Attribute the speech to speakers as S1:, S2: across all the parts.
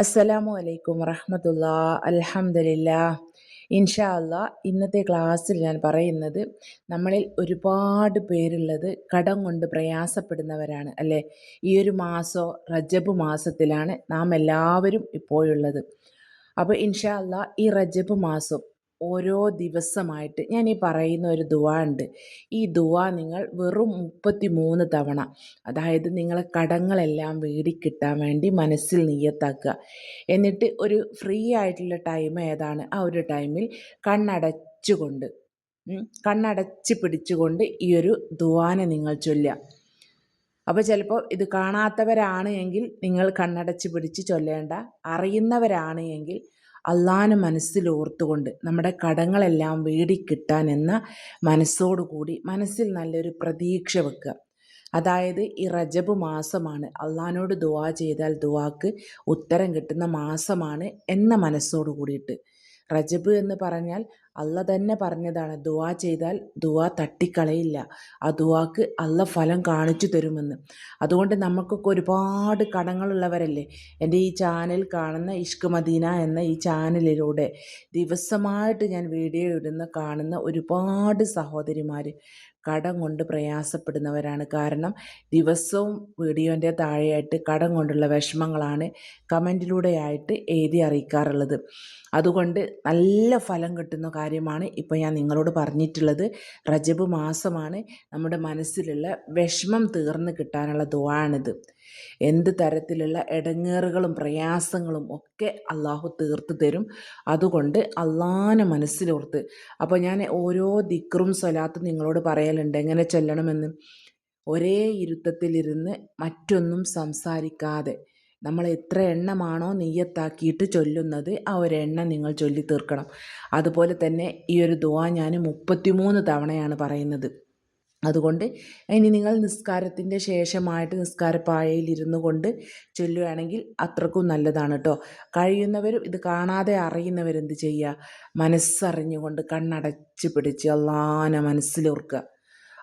S1: അസ്സലാമു അലൈക്കും വറഹമത്തുള്ള. അലഹമില്ല ഇൻഷാ അല്ലാ ഇന്നത്തെ ക്ലാസ്സിൽ ഞാൻ പറയുന്നത് നമ്മളിൽ ഒരുപാട് പേരുള്ളത് കടം കൊണ്ട് പ്രയാസപ്പെടുന്നവരാണ് അല്ലേ? ഈ ഒരു മാസോ റജബ് മാസത്തിലാണ് നാം എല്ലാവരും ഇപ്പോഴുള്ളത്. അപ്പോൾ ഇൻഷാ അല്ലാ ഈ റജബ് മാസം ഓരോ ദിവസമായിട്ട് ഞാൻ ഈ പറയുന്ന ഒരു ദുവ ഉണ്ട്. ഈ ദുവ നിങ്ങൾ വെറും മുപ്പത്തി മൂന്ന് തവണ അതായത് നിങ്ങളെ കടങ്ങളെല്ലാം വേടിക്കിട്ടാൻ വേണ്ടി മനസ്സിൽ നീയത്താക്കുക എന്നിട്ട് ഒരു ഫ്രീ ആയിട്ടുള്ള ടൈം ഏതാണ്? ആ ഒരു ടൈമിൽ കണ്ണടച്ചുകൊണ്ട് കണ്ണടച്ച് പിടിച്ചുകൊണ്ട് ഈ ഒരു ദുവാനെ നിങ്ങൾ ചൊല്ലുക. അപ്പോൾ ചിലപ്പോൾ ഇത് കാണാത്തവരാണ് എങ്കിൽ നിങ്ങൾ കണ്ണടച്ച് പിടിച്ച് ചൊല്ലേണ്ട. അറിയുന്നവരാണ് എങ്കിൽ അള്ളാനെ മനസ്സിൽ ഓർത്തുകൊണ്ട് നമ്മുടെ കടങ്ങളെല്ലാം വേടിക്കിട്ടാൻ എന്ന മനസ്സോടുകൂടി മനസ്സിൽ നല്ലൊരു പ്രതീക്ഷ വെക്കുക. അതായത് ഈ റജബ് മാസമാണ്. അള്ളഹാനോട് ദുവാ ചെയ്താൽ ദുവാക്ക് ഉത്തരം കിട്ടുന്ന മാസമാണ് എന്ന മനസ്സോട് കൂടിയിട്ട് റജബ് എന്ന് പറഞ്ഞാൽ അല്ല തന്നെ പറഞ്ഞതാണ് ദുവാ ചെയ്താൽ ദുവാ തട്ടിക്കളയില്ല. ആ ദുവാക്ക് അല്ല ഫലം കാണിച്ചു തരുമെന്ന്. അതുകൊണ്ട് നമുക്കൊക്കെ ഒരുപാട് കടങ്ങളുള്ളവരല്ലേ? എന്റെ ഈ ചാനൽ കാണുന്ന ഇഷ്ക് മദീന എന്ന ഈ ചാനലിലൂടെ ദിവസമായിട്ട് ഞാൻ വീഡിയോ ഇടുന്ന കാണുന്ന ഒരുപാട് സഹോദരിമാർ കടം കൊണ്ട് പ്രയാസപ്പെടുന്നവരാണ്. കാരണം ദിവസവും വീഡിയോന്റെ താഴെയായിട്ട് കടം കൊണ്ടുള്ള വിഷമങ്ങളാണ് കമന്റിലൂടെയായിട്ട് എഴുതി അറിയിക്കാറുള്ളത്. അതുകൊണ്ട് നല്ല ഫലം കിട്ടുന്ന കാര്യമാണ് ഇപ്പോൾ ഞാൻ നിങ്ങളോട് പറഞ്ഞിട്ടുള്ളത്. റജബ് മാസമാണ് നമ്മുടെ മനസ്സിലുള്ള വിഷമം തീർന്ന് കിട്ടാനുള്ള ദുവാണിത്. എന്ത് തരത്തിലുള്ള ഇടങ്ങേറുകളും പ്രയാസങ്ങളും ഒക്കെ അള്ളാഹു തീർത്ത് തരും. അതുകൊണ്ട് അള്ളാനെ മനസ്സിലോർത്ത്. അപ്പോൾ ഞാൻ ഓരോ ദിക്റും സ്വലാത്തും നിങ്ങളോട് പറയലുണ്ട്. എങ്ങനെ ചൊല്ലണമെന്ന്? ഒരേ ഇരുത്തത്തിലിരുന്ന് മറ്റൊന്നും സംസാരിക്കാതെ നമ്മൾ എത്ര എണ്ണമാണോ നെയ്യത്താക്കിയിട്ട് ചൊല്ലുന്നത് ആ ഒരു എണ്ണം നിങ്ങൾ ചൊല്ലി തീർക്കണം അതുപോലെ തന്നെ ഈ ഒരു ദുവാ ഞാൻ മുപ്പത്തിമൂന്ന് തവണയാണ് പറയുന്നത്. അതുകൊണ്ട് ഇനി നിങ്ങൾ നിസ്കാരത്തിന്റെ ശേഷമായിട്ട് നിസ്കാരപ്പായയിൽ ഇരുന്നു കൊണ്ട് ചൊല്ലുകയാണെങ്കിൽ അത്രക്കും നല്ലതാണ് കേട്ടോ. കഴിയുന്നവരും ഇത് കാണാതെ അറിയുന്നവരെന്ത് ചെയ്യുക? മനസ്സറിഞ്ഞുകൊണ്ട് കണ്ണടച്ച് പിടിച്ച് അള്ളാന മനസ്സിലോർക്കുക.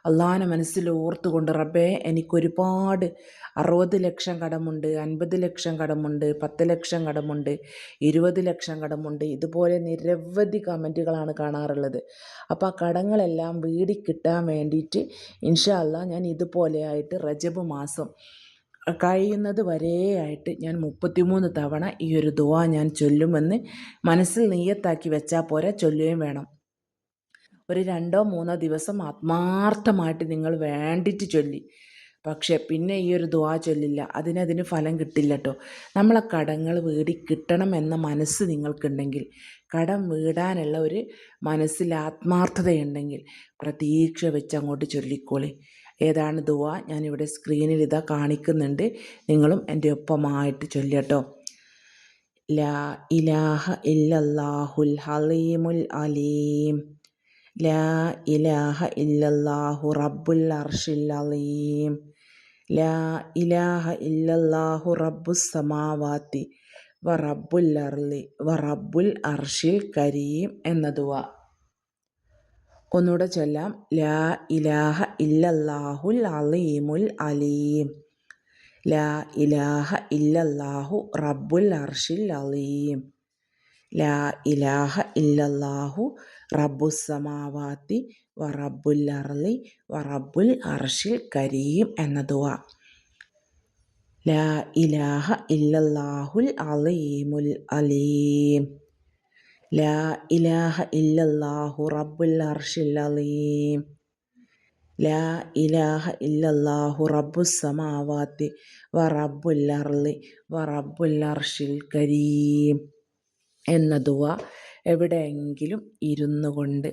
S1: അള്ളാഹാനെ മനസ്സിൽ ഓർത്തുകൊണ്ട് റബ്ബേ എനിക്കൊരുപാട് അറുപത് ലക്ഷം കടമുണ്ട് അൻപത് ലക്ഷം കടമുണ്ട് പത്ത് ലക്ഷം കടമുണ്ട് ഇരുപത് ലക്ഷം കടമുണ്ട്. ഇതുപോലെ നിരവധി കമന്റുകളാണ് കാണാറുള്ളത്. അപ്പോൾ ആ കടങ്ങളെല്ലാം വീടി കിട്ടാൻ വേണ്ടിയിട്ട് ഇൻഷാ അല്ലാ ഞാൻ ഇതുപോലെയായിട്ട് റജബ് മാസം കഴിയുന്നത് വരെയായിട്ട് ഞാൻ മുപ്പത്തിമൂന്ന് തവണ ഈ ഒരു ദുവാ ഞാൻ ചൊല്ലുമെന്ന് മനസ്സിൽ നെയ്യത്താക്കി വെച്ചാൽ പോരാ ചൊല്ലുകയും വേണം. ഒരു രണ്ടോ മൂന്നോ ദിവസം ആത്മാർത്ഥമായിട്ട് നിങ്ങൾ വേണ്ടിയിട്ട് ചൊല്ലി. പക്ഷേ പിന്നെ ഈ ഒരു ദുവാ ചൊല്ലില്ല. അതിനതിന് ഫലം കിട്ടില്ല കേട്ടോ നമ്മളെ കടങ്ങൾ വീടി കിട്ടണം എന്ന മനസ്സ് നിങ്ങൾക്കുണ്ടെങ്കിൽ കടം വീടാനുള്ള ഒരു മനസ്സിൽ ആത്മാർത്ഥതയുണ്ടെങ്കിൽ പ്രതീക്ഷ വെച്ച് അങ്ങോട്ട് ചൊല്ലിക്കോളി. ഏതാണ് ദുവ ഞാനിവിടെ സ്ക്രീനിൽ ഇതാ കാണിക്കുന്നുണ്ട്. നിങ്ങളും എന്റെ ഒപ്പമായിട്ട് ചൊല്ലട്ടോ ലാ ഇലാഹ ഇല്ലല്ലാഹുൽ ഹലീമുൽ അലീം. ലാ ഇലാഹ ഇല്ലല്ലാഹു റബ്ബുൽ അർഷിൽ അലീം ലാ ഇലാഹ ഇല്ലല്ലാഹു റബ്ബുസ് സമാവാത്തി വ റബ്ബുൽ അർലി വ റബ്ബുൽ അർഷിൽ കരീം എന്ന ദുവ ഒന്നുകൂടെ ചൊല്ലാം. ലാ ഇലാഹ ഇല്ലല്ലാഹുൽ അലീമുൽ അലീം. ലാ ഇലാഹ ഇല്ലല്ലാഹു റബ്ബുൽ അർഷിൽ അലീം ലാ ഇലാഹ ഇല്ലല്ലാഹു റബ്ബുസമാവാത്തി വ റബ്ബുൽ അർലി വ അർഷിൽ കരീം എന്ന ദുവ ലാ ഇലാഹ ഇല്ലല്ലാഹുൽ അലീമുൽ അലീം. ലാ ഇലാഹ ഇല്ലല്ലാഹു റബ്ബുൽ അർഷിൽ അലീം. ലാ ഇലാഹ ഇല്ലല്ലാഹു റബ്ബുസമാവാത്തി വ റബ്ബുൽ അർലി വ അർഷിൽ കരീം എന്ന ദുവ എവിടെയെങ്കിലും ഇരുന്നു കൊണ്ട്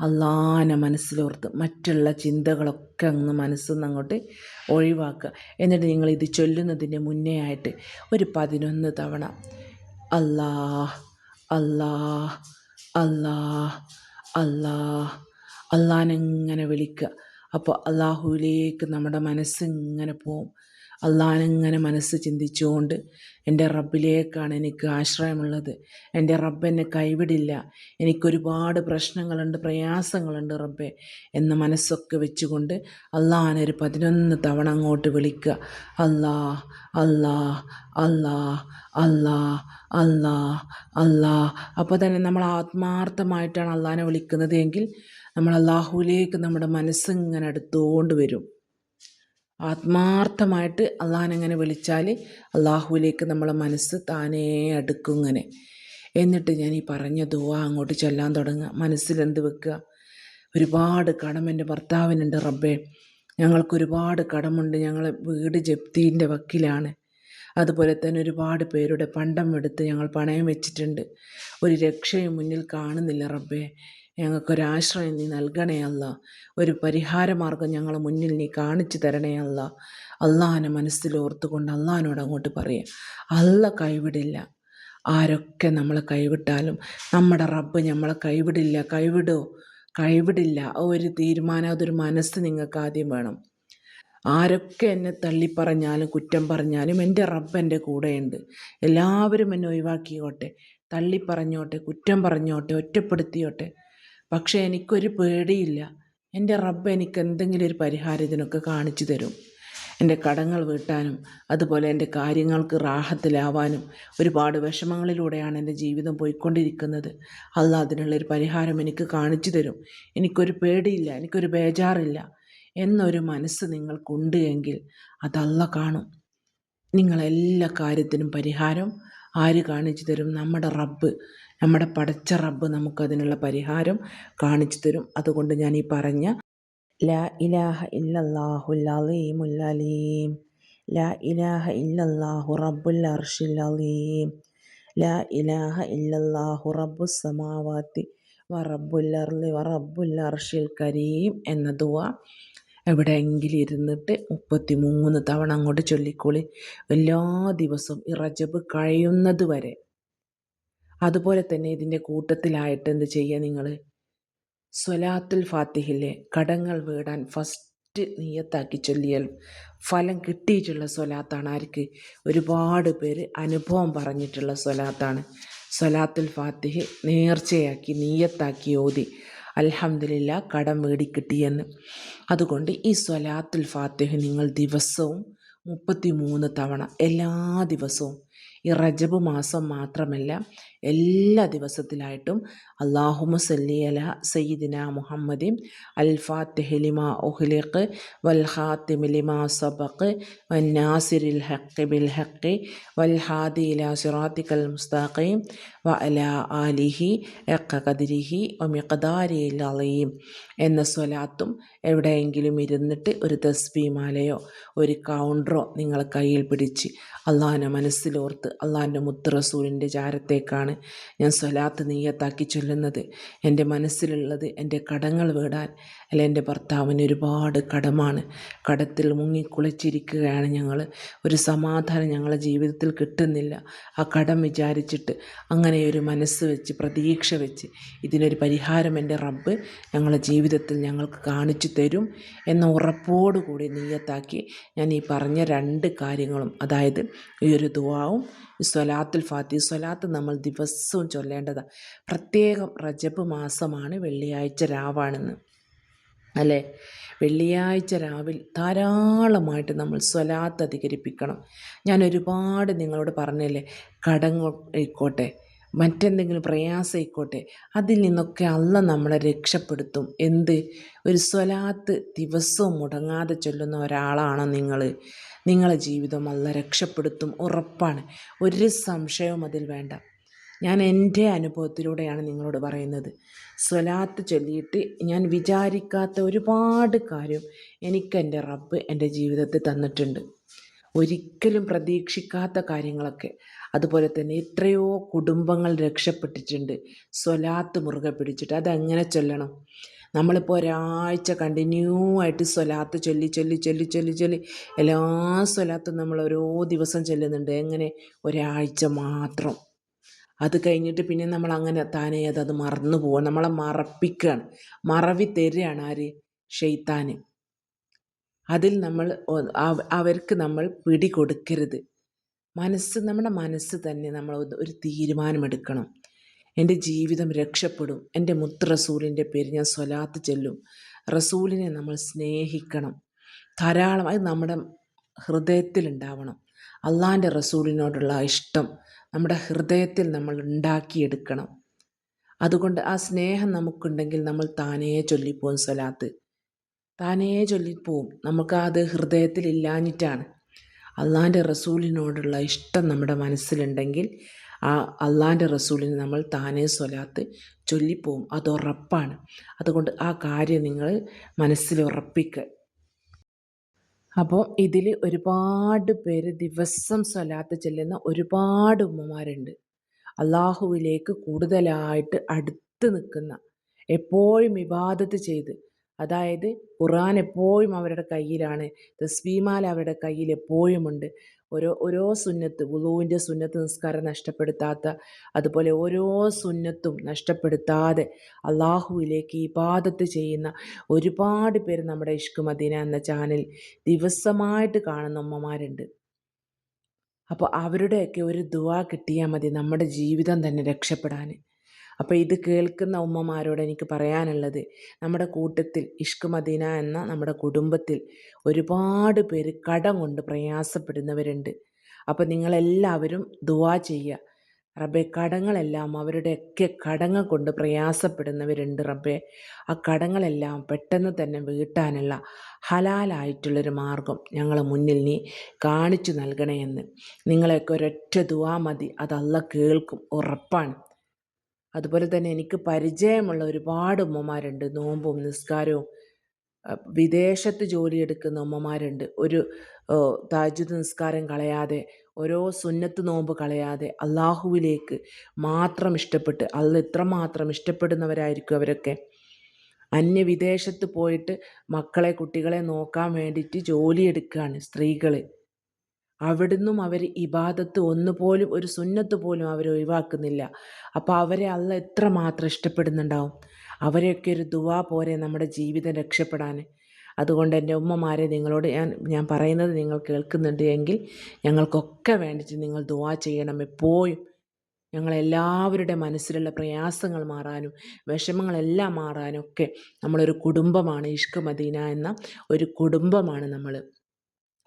S1: അള്ളാനെ മനസ്സിലോർത്ത് മറ്റുള്ള ചിന്തകളൊക്കെ അങ്ങ് മനസ്സിൽ നിന്ന് അങ്ങോട്ട് ഒഴിവാക്കുക. എന്നിട്ട് നിങ്ങൾ ഇത് ചൊല്ലുന്നതിന് മുന്നേ ആയിട്ട് ഒരു പതിനൊന്ന് തവണ അല്ലാ അല്ലാ അല്ലാ അല്ലാ അള്ളാനെങ്ങനെ വിളിക്കുക. അപ്പോൾ അള്ളാഹുവിലേക്ക് നമ്മുടെ മനസ്സിങ്ങനെ പോവും. അള്ളാഹിനെങ്ങനെ മനസ്സ് ചിന്തിച്ചുകൊണ്ട് എന്റെ റബ്ബിലേക്കാണ് എനിക്ക് ആശ്രയമുള്ളത്. എന്റെ റബ്ബ് എന്നെ കൈവിടില്ല. എനിക്കൊരുപാട് പ്രശ്നങ്ങളുണ്ട് പ്രയാസങ്ങളുണ്ട് റബ്ബെ എന്ന മനസ്സൊക്കെ വെച്ചുകൊണ്ട് അള്ളഹാനെ ഒരു പതിനൊന്ന് തവണ അങ്ങോട്ട് വിളിക്കുക. അല്ലാ അല്ലാ അല്ലാ അല്ലാ അല്ലാ അല്ലാ അപ്പോൾ തന്നെ നമ്മൾ ആത്മാർത്ഥമായിട്ടാണ് അള്ളഹാനെ വിളിക്കുന്നത് എങ്കിൽ നമ്മൾ അള്ളാഹുവിലേക്ക് നമ്മുടെ മനസ്സിങ്ങനെ അടുത്തുകൊണ്ട് വരും. ആത്മാർത്ഥമായിട്ട് അള്ളാഹിനെങ്ങനെ വിളിച്ചാൽ അള്ളാഹുവിലേക്ക് നമ്മളെ മനസ്സ് താനേ അടുക്കും ഇങ്ങനെ. എന്നിട്ട് ഞാൻ ഈ പറഞ്ഞ ദുവ അങ്ങോട്ട് ചൊല്ലാൻ തുടങ്ങുക. മനസ്സിലെന്ത് വെക്കുക? ഒരുപാട് കടം എന്റെ ഭർത്താവിനുണ്ട് റബ്ബേ. ഞങ്ങൾക്കൊരുപാട് കടമുണ്ട്. ഞങ്ങൾ വീട് ജപ്തീന്റെ വക്കിലാണ്. അതുപോലെ തന്നെ ഒരുപാട് പേരുടെ പണ്ടം എടുത്ത് ഞങ്ങൾ പണയം വെച്ചിട്ടുണ്ട്. ഒരു രക്ഷയും മുന്നിൽ കാണുന്നില്ല റബ്ബേ. ഞങ്ങൾക്കൊരാശ്രയം നീ നൽകണേ അല്ല. ഒരു പരിഹാരമാർഗം ഞങ്ങളെ മുന്നിൽ നീ കാണിച്ചു തരണേ അല്ല. അള്ളാഹാനെ മനസ്സിലോർത്തുകൊണ്ട് അള്ളഹാനോട് അങ്ങോട്ട് പറയുക അല്ല കൈവിടില്ല. ആരൊക്കെ നമ്മളെ കൈവിട്ടാലും നമ്മുടെ റബ്ബ് നമ്മളെ കൈവിടില്ല. കൈവിടോ? കൈവിടില്ല. ഒരു തീരുമാനം അതൊരു മനസ്സ് നിങ്ങൾക്ക് ആദ്യം വേണം. ആരൊക്കെ എന്നെ തള്ളിപ്പറഞ്ഞാലും കുറ്റം പറഞ്ഞാലും എന്റെ റബ്ബ് എന്റെ കൂടെയുണ്ട്. എല്ലാവരും എന്നെ ഒഴിവാക്കിയോട്ടെ തള്ളിപ്പറഞ്ഞോട്ടെ കുറ്റം പറഞ്ഞോട്ടെ ഒറ്റപ്പെടുത്തിയോട്ടെ. പക്ഷേ എനിക്കൊരു പേടിയില്ല. എന്റെ റബ്ബ് എനിക്ക് എന്തെങ്കിലും ഒരു പരിഹാരം ഇതിനൊക്കെ കാണിച്ചു തരും. എന്റെ കടങ്ങൾ വീട്ടാനും അതുപോലെ എന്റെ കാര്യങ്ങൾക്ക് റാഹത്തിലാവാനും ഒരുപാട് വിഷമങ്ങളിലൂടെയാണ് എന്റെ ജീവിതം പോയിക്കൊണ്ടിരിക്കുന്നത്. അല്ല അതിനുള്ളൊരു പരിഹാരം എനിക്ക് കാണിച്ചു തരും. എനിക്കൊരു പേടിയില്ല എനിക്കൊരു ബേജാറില്ല. എന്നൊരു മനസ്സ് നിങ്ങൾക്കുണ്ട് എങ്കിൽ അതല്ല കാണും. നിങ്ങളെല്ലാ കാര്യത്തിനും പരിഹാരം ആര് കാണിച്ചു തരും? നമ്മുടെ റബ്ബ്. നമ്മുടെ പടച്ച റബ്ബ് നമുക്കതിനുള്ള പരിഹാരം കാണിച്ചു തരും. അതുകൊണ്ട് ഞാൻ ഈ പറഞ്ഞ ലാ ഇലാഹ ഇല്ലല്ലാഹുൽ അലീമുൽ അലീം. ലാ ഇലാഹ ഇല്ലല്ലാഹു റബ്ബുൽ അർഷിൽ അലീം. ലാ ഇലാഹ ഇല്ലല്ലാഹു റബ്ബു സമാവാത്തി വ റബ്ബുൽ അർളി വ റബ്ബുൽ അർഷിൽ കരീം എന്ന ദുവ എവിടെയെങ്കിലും ഇരുന്നിട്ട് മുപ്പത്തി മൂന്ന് തവണ അങ്ങോട്ട് ചൊല്ലിക്കോളി. എല്ലാ ദിവസവും ഈ റജബ് കഴിയുന്നത് വരെ അതുപോലെ തന്നെ ഇതിന്റെ കൂട്ടത്തിലായിട്ട് എന്ത് ചെയ്യുക നിങ്ങൾ? സ്വലാത്തുൽ ഫാത്തിഹിലെ കടങ്ങൾ വീടാൻ ഫസ്റ്റ് നീയത്താക്കി ചൊല്ലിയാൽ ഫലം കിട്ടിയിട്ടുള്ള സ്വലാത്താണ്. ആർക്ക്? ഒരുപാട് പേര് അനുഭവം പറഞ്ഞിട്ടുള്ള സ്വലാത്താണ്. സ്വലാത്തുൽ ഫാത്തിഹ് നേർച്ചയാക്കി നീയത്താക്കി ഓതി അലഹമില്ല കടം വേടിക്കിട്ടിയെന്ന് അതുകൊണ്ട് ഈ സ്വലാത്തുൽ ഫാത്തിഹ് നിങ്ങൾ ദിവസവും മുപ്പത്തി മൂന്ന് തവണ എല്ലാ ദിവസവും ഈ റജബ് മാസം മാത്രമല്ല എല്ലാ ദിവസത്തിലായിട്ടും അള്ളാഹുമ സല്ലി അല സയ്യിദിന മുഹമ്മദിൻ അൽ ഫാത്തിഹലിമ ഒഹ്ലിഖ് വൽ ഹാത്തിമിലിമ സബഖ് വന്നാസിരിൽ ഹക്കി ബിൽ ഹഖ് വൽ ഹാദി ഇല സിറാത്തിക്കൽ മുസ്താഖീം വ അല ആലിഹി എക്ക കദിരിഹി ഒമിഖദാരി അലീം എന്ന സ്വലാത്തും എവിടെയെങ്കിലും ഇരുന്നിട്ട് ഒരു തസ്ബീമാലയോ ഒരു കൗണ്ടറോ നിങ്ങൾ കയ്യിൽ പിടിച്ച് അള്ളാഹിനെ മനസ്സിലോർത്ത് അള്ളാഹിന്റെ മുത്ത് റസൂലിന്റെ ചാരത്തേക്കാണ് ഞാൻ സ്വലാത്ത് നീയത്താക്കി ചൊല്ലുന്നത്. എന്റെ മനസ്സിലുള്ളത് എന്റെ കടങ്ങൾ വീടാൻ അല്ല എന്റെ ഭർത്താവിന് ഒരുപാട് കടമാണ്. കടത്തിൽ മുങ്ങിക്കുളിച്ചിരിക്കുകയാണ് ഞങ്ങൾ ഒരു സമാധാനം ഞങ്ങളുടെ ജീവിതത്തിൽ കിട്ടുന്നില്ല. ആ കടം വിചാരിച്ചിട്ട് അങ്ങനെ ഒരു മനസ്സ് വെച്ച് പ്രതീക്ഷ വെച്ച് ഇതിനൊരു പരിഹാരം എന്റെ റബ്ബ് ഞങ്ങളുടെ ജീവിതത്തിൽ ഞങ്ങൾക്ക് കാണിച്ചു തരും എന്ന ഉറപ്പോടുകൂടി നീയത്താക്കി ഞാൻ ഈ പറഞ്ഞ രണ്ട് കാര്യങ്ങളും അതായത് ഈ ഒരു ദുവാവും സ്വലാത്തുൽ ഫാത്തി സ്വലാത്ത് നമ്മൾ ദിവസവും ചൊല്ലേണ്ടതാണ് പ്രത്യേകം റജബ് മാസമാണ് വെള്ളിയാഴ്ച രാവാണെന്ന്. അല്ലേ? വെള്ളിയാഴ്ച രാവിൽ ധാരാളമായിട്ട് നമ്മൾ സ്വലാത്ത് അധികരിപ്പിക്കണം. ഞാൻ ഒരുപാട് നിങ്ങളോട് പറഞ്ഞല്ലേ കടങ്ങായിക്കോട്ടെ മറ്റെന്തെങ്കിലും പ്രയാസമായിക്കോട്ടെ അതിൽ നിന്നൊക്കെ അല്ല നമ്മളെ രക്ഷപ്പെടുത്തും. എന്ത്? ഒരു സ്വലാത്ത് ദിവസവും മുടങ്ങാതെ ചൊല്ലുന്ന ഒരാളാണ് നിങ്ങൾ നിങ്ങളെ ജീവിതം അല്ല രക്ഷപ്പെടുത്തും ഉറപ്പാണ്. ഒരു സംശയവും അതിൽ വേണ്ട. ഞാൻ എന്റെ അനുഭവത്തിലൂടെയാണ് നിങ്ങളോട് പറയുന്നത്. സ്വലാത്ത് ചൊല്ലിയിട്ട് ഞാൻ വിചാരിക്കാത്ത ഒരുപാട് കാര്യം എനിക്ക് എന്റെ റബ്ബ് എന്റെ ജീവിതത്തിൽ തന്നിട്ടുണ്ട്. ഒരിക്കലും പ്രതീക്ഷിക്കാത്ത കാര്യങ്ങളൊക്കെ. അതുപോലെ തന്നെ എത്രയോ കുടുംബങ്ങൾ രക്ഷപ്പെട്ടിട്ടുണ്ട്. സ്വലാത്ത് മുറുകെ പിടിച്ചിട്ട് അതെങ്ങനെ ചൊല്ലണം? നമ്മളിപ്പോൾ ഒരാഴ്ച കണ്ടിന്യൂ ആയിട്ട് സ്വലാത്ത് ചൊല്ലി ചൊല്ലി ചൊല്ലി ചൊല്ലി ചൊല്ലി എല്ലാ സ്വലാത്തും നമ്മൾ ഓരോ ദിവസം ചൊല്ലുന്നുണ്ട്. എങ്ങനെ? ഒരാഴ്ച മാത്രം. അത് കഴിഞ്ഞിട്ട് പിന്നെ നമ്മൾ അങ്ങനെ താനേ അത് അത് മറന്നു പോവുക നമ്മളെ മറപ്പിക്കുകയാണ് മറവി തരികയാണ് ആര്? ഷെയ്ത്താന് അതിൽ നമ്മൾ അവർക്ക് നമ്മൾ പിടി കൊടുക്കരുത്. മനസ്സ് നമ്മുടെ മനസ്സ് തന്നെ നമ്മൾ ഒരു തീരുമാനമെടുക്കണം. എന്റെ ജീവിതം രക്ഷപ്പെടും. എന്റെ മുത്ത് റസൂലിന്റെ പേര് ഞാൻ സ്വലാത്ത് ചെല്ലും. റസൂലിനെ നമ്മൾ സ്നേഹിക്കണം. ധാരാളം അത് നമ്മുടെ ഹൃദയത്തിലുണ്ടാവണം. അള്ളാന്റെ റസൂലിനോടുള്ള ഇഷ്ടം നമ്മുടെ ഹൃദയത്തിൽ നമ്മൾ ഉണ്ടാക്കിയെടുക്കണം. അതുകൊണ്ട് ആ സ്നേഹം നമുക്കുണ്ടെങ്കിൽ നമ്മൾ താനേ ചൊല്ലിപ്പോവും സ്വലാത്ത്. താനേ ചൊല്ലിപ്പോവും നമുക്ക് ഹൃദയത്തിൽ ഇല്ലാഞ്ഞിട്ടാണ്. അള്ളാന്റെ റസൂലിനോടുള്ള ഇഷ്ടം നമ്മുടെ മനസ്സിലുണ്ടെങ്കിൽ ആ അള്ളാന്റെ റസൂലിന് നമ്മൾ താനേ സ്വലാത്ത് ചൊല്ലിപ്പോവും. അത് ഉറപ്പാണ്. അതുകൊണ്ട് ആ കാര്യം നിങ്ങൾ മനസ്സിൽ ഉറപ്പിക്കുക അപ്പോൾ ഇതിൽ ഒരുപാട് പേര് ദിവസം സ്വലാത്ത് ചെല്ലുന്ന ഒരുപാട് ഉമ്മമാരുണ്ട്. അള്ളാഹുവിലേക്ക് കൂടുതലായിട്ട് അടുത്ത് നിൽക്കുന്ന എപ്പോഴും വിവാദത്ത് ചെയ്ത് അതായത് ഖുർആൻ എപ്പോഴും അവരുടെ കയ്യിലാണ്. തസ്ബീമാല അവരുടെ കയ്യിൽ എപ്പോഴുമുണ്ട് ഓരോ ഓരോ സുന്നത്ത് വുളുവിന്റെ സുന്നത്ത് നിസ്കാരം നഷ്ടപ്പെടുത്താത്ത അതുപോലെ ഓരോ സുന്നത്തും നഷ്ടപ്പെടുത്താതെ അള്ളാഹുവിലേക്ക് ഇബാദത്ത് ചെയ്യുന്ന ഒരുപാട് പേര് നമ്മുടെ ഇഷ്ക് മദീന എന്ന ചാനൽ ദിവസമായിട്ട് കാണുന്ന ഉമ്മമാരുണ്ട്. അപ്പോൾ അവരുടെയൊക്കെ ഒരു ദുവാ കിട്ടിയാൽ മതി നമ്മുടെ ജീവിതം തന്നെ രക്ഷപ്പെടാൻ. അപ്പോൾ ഇത് കേൾക്കുന്ന ഉമ്മമാരോട് എനിക്ക് പറയാനുള്ളത് നമ്മുടെ കൂട്ടത്തിൽ ഇഷ്ക് മദീന എന്ന നമ്മുടെ കുടുംബത്തിൽ ഒരുപാട് പേര് കടം കൊണ്ട് പ്രയാസപ്പെടുന്നവരുണ്ട്. അപ്പോൾ നിങ്ങളെല്ലാവരും ദുവാ ചെയ്യുക. റബ്ബെ കടങ്ങളെല്ലാം അവരുടെയൊക്കെ കടങ്ങൾ കൊണ്ട് പ്രയാസപ്പെടുന്നവരുണ്ട് റബ്ബെ. ആ കടങ്ങളെല്ലാം പെട്ടെന്ന് തന്നെ വീട്ടാനുള്ള ഹലാലായിട്ടുള്ളൊരു മാർഗം ഞങ്ങളെ മുന്നിൽ നീ കാണിച്ചു നൽകണേ എന്ന് നിങ്ങളെയൊക്കെ ഒരൊറ്റ ദുവാ മതി. അതല്ല കേൾക്കും ഉറപ്പാണ്. അതുപോലെ തന്നെ എനിക്ക് പരിചയമുള്ള ഒരുപാട് ഉമ്മമാരുണ്ട്. നോമ്പും നിസ്കാരവും. വിദേശത്ത് ജോലിയെടുക്കുന്ന ഉമ്മമാരുണ്ട്. ഒരു താജുദ് നിസ്കാരം കളയാതെ ഓരോ സുന്നത്ത് നോമ്പ് കളയാതെ അള്ളാഹുവിലേക്ക് മാത്രം ഇഷ്ടപ്പെട്ട് അല്ല ഇത്രമാത്രം ഇഷ്ടപ്പെടുന്നവരായിരിക്കും അവരൊക്കെ. അന്യ വിദേശത്ത് പോയിട്ട് മക്കളെ കുട്ടികളെ നോക്കാൻ വേണ്ടിയിട്ട് ജോലിയെടുക്കുകയാണ് സ്ത്രീകൾ അവിടുന്നും അവർ ഇബാദത്ത് ഒന്നുപോലും ഒരു സുന്നത്ത് പോലും അവർ ഒഴിവാക്കുന്നില്ല. അപ്പോൾ അവരെ അല്ല എത്ര മാത്രം ഇഷ്ടപ്പെടുന്നുണ്ടാവും? അവരെയൊക്കെ ഒരു ദുവാ പോരെ നമ്മുടെ ജീവിതം രക്ഷപ്പെടാൻ. അതുകൊണ്ട് എന്റെ ഉമ്മമാരെ നിങ്ങളോട് ഞാൻ ഞാൻ പറയുന്നത് നിങ്ങൾ കേൾക്കുന്നുണ്ട് എങ്കിൽ ഞങ്ങൾക്കൊക്കെ വേണ്ടിയിട്ട് നിങ്ങൾ ദുവാ ചെയ്യണം എപ്പോഴും. ഞങ്ങളെല്ലാവരുടെ മനസ്സിലുള്ള പ്രയാസങ്ങൾ മാറാനും വിഷമങ്ങളെല്ലാം മാറാനും ഒക്കെ നമ്മളൊരു കുടുംബമാണ്. ഇഷ്ക് മദീന എന്ന ഒരു കുടുംബമാണ് നമ്മൾ.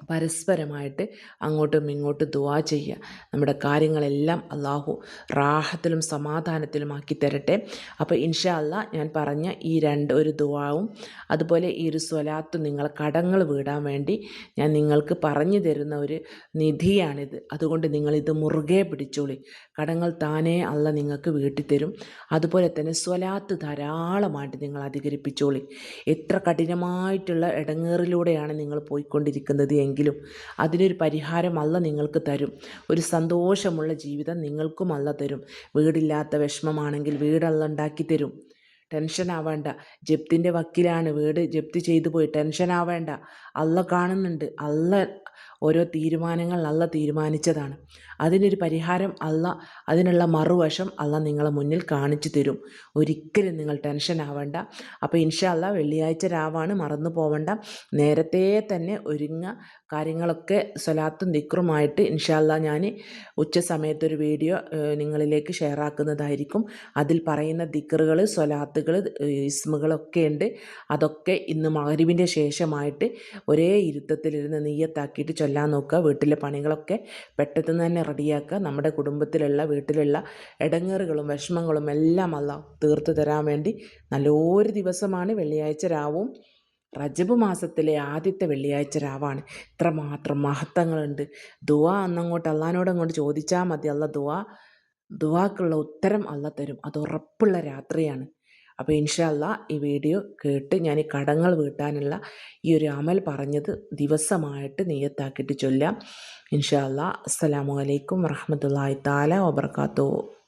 S1: പരസ്പരമായിട്ട് അങ്ങോട്ടും ഇങ്ങോട്ടും ദുവാ ചെയ്യുക. നമ്മുടെ കാര്യങ്ങളെല്ലാം അള്ളാഹു റാഹത്തിലും സമാധാനത്തിലും ആക്കി തരട്ടെ. അപ്പോൾ ഇൻഷാ അല്ല ഞാൻ പറഞ്ഞ ഈ രണ്ട് ഒരു ദുവാവും അതുപോലെ ഈ ഒരു സ്വലാത്ത് നിങ്ങൾ കടങ്ങൾ വീടാൻ വേണ്ടി ഞാൻ നിങ്ങൾക്ക് പറഞ്ഞു തരുന്ന ഒരു നിധിയാണിത്. അതുകൊണ്ട് നിങ്ങളിത് മുറുകെ പിടിച്ചോളി. കടങ്ങൾ താനേ അല്ല നിങ്ങൾക്ക് വീട്ടിൽ തരും. അതുപോലെ തന്നെ സ്വലാത്ത് ധാരാളമായിട്ട് നിങ്ങൾ അധികരിപ്പിച്ചോളി. എത്ര കഠിനമായിട്ടുള്ള ഇടങ്ങേറിലൂടെയാണ് നിങ്ങൾ പോയിക്കൊണ്ടിരിക്കുന്നത് എങ്കിലും അതിനൊരു പരിഹാരം അല്ല നിങ്ങൾക്ക് തരും. ഒരു സന്തോഷമുള്ള ജീവിതം നിങ്ങൾക്കും അല്ല തരും. വീടില്ലാത്ത വിഷമമാണെങ്കിൽ വീടല്ല ഉണ്ടാക്കി തരും. ടെൻഷൻ ആവേണ്ട. ജപ്തിന്റെ വക്കിലാണ് വീട് ജപ്തി ചെയ്തു പോയി. ടെൻഷൻ ആവേണ്ട. അല്ല കാണുന്നുണ്ട്. അല്ല ഓരോ തീരുമാനങ്ങൾ അല്ല തീരുമാനിച്ചതാണ്. അതിനൊരു പരിഹാരം അല്ല അതിനുള്ള മറുവശം അല്ല നിങ്ങളെ മുന്നിൽ കാണിച്ചു തരും. ഒരിക്കലും നിങ്ങൾ ടെൻഷൻ ആവേണ്ട. അപ്പോൾ ഇൻഷല്ല വെള്ളിയാഴ്ച രാവാണ് മറന്നു പോവേണ്ട. നേരത്തെ തന്നെ ഒരുങ്ങ. കാര്യങ്ങളൊക്കെ സ്വലാത്തും ദിക്റുമായിട്ട് ഇൻഷല്ല ഞാൻ ഉച്ച സമയത്തൊരു വീഡിയോ നിങ്ങളിലേക്ക് ഷെയർ ആക്കുന്നതായിരിക്കും. അതിൽ പറയുന്ന ദിക്റുകൾ സ്വലാത്തുകൾ ഇസ്മുകളൊക്കെ ഉണ്ട്. അതൊക്കെ ഇന്ന് മകരിവിന്റെ ശേഷമായിട്ട് ഒരേ ഇരുത്തത്തിലിരുന്ന് നെയ്യത്താക്കിയിട്ട് ചൊല്ലാൻ നോക്കുക വീട്ടിലെ പണികളൊക്കെ പെട്ടെന്ന് തന്നെ റെഡിയാക്കുക നമ്മുടെ കുടുംബത്തിലുള്ള വീട്ടിലുള്ള ഇടങ്ങേറുകളും വിഷമങ്ങളും എല്ലാം അല്ല തീർത്തു തരാൻ വേണ്ടി നല്ലൊരു ദിവസമാണ് വെള്ളിയാഴ്ച രാവും. റജബ് മാസത്തിലെ ആദ്യത്തെ വെള്ളിയാഴ്ച രാവാണ്. ഇത്രമാത്രം മഹത്വങ്ങളുണ്ട്. ദുവ അന്നങ്ങോട്ട് അള്ളഹാനോട് അങ്ങോട്ട് ചോദിച്ചാൽ മതി. അല്ല ദുവാ ദുവാക്കുള്ള ഉത്തരം അല്ല തരും. അത് ഉറപ്പുള്ള രാത്രിയാണ്. അപ്പോൾ ഇൻഷല്ല ഈ വീഡിയോ കേട്ട് ഞാൻ ഈ കടങ്ങൾ വീട്ടാനുള്ള ഈ ഒരു അമൽ പറഞ്ഞത് ദിവസമായിട്ട് നെയ്യത്താക്കിയിട്ട് ചൊല്ലാം. ഇൻഷാ അസ്സാം വലൈക്കും വറഹമത്തല്ലാ താല വബർക്കാത്തു